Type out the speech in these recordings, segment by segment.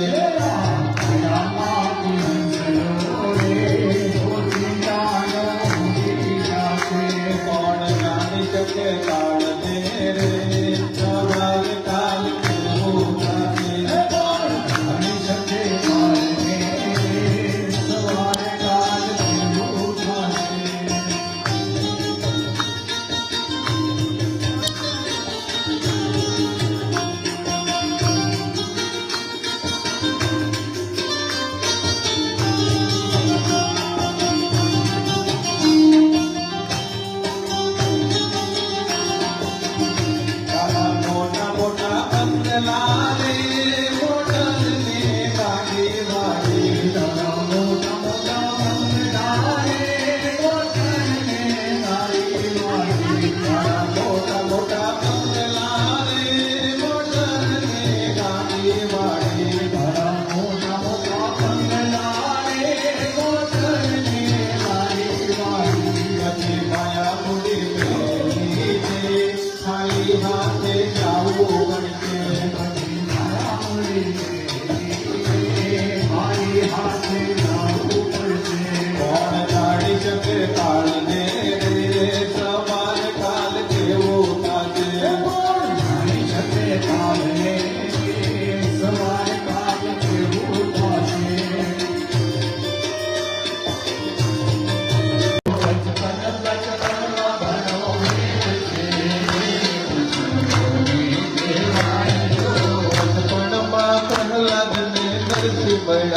Yeah.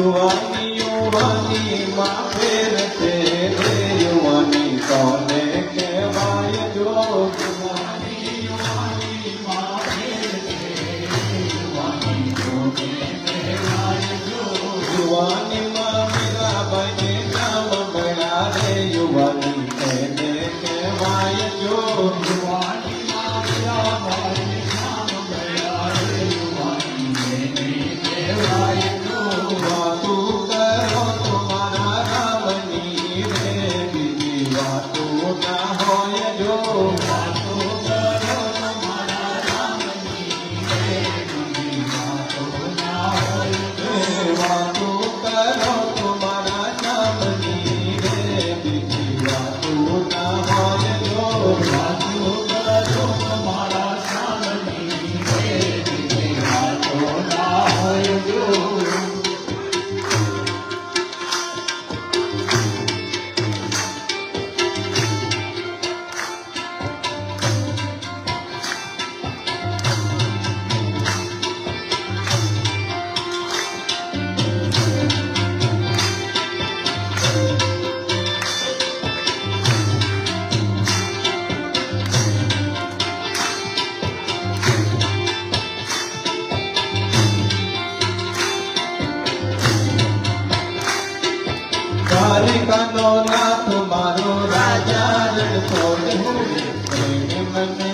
યુવાનીઓ બની માફેર તે યુવાની કોને કહેવાય જો યુવાની માં મેરા બને નામ ગયા રે યુવાની તેને કહેવાય જો યુવાની માં મેરા બને નામ ગયા રે યુવાની તેને કહેવાય જો દ્વારિકાનો નાથ મારો રાજા રડતો રહે. મને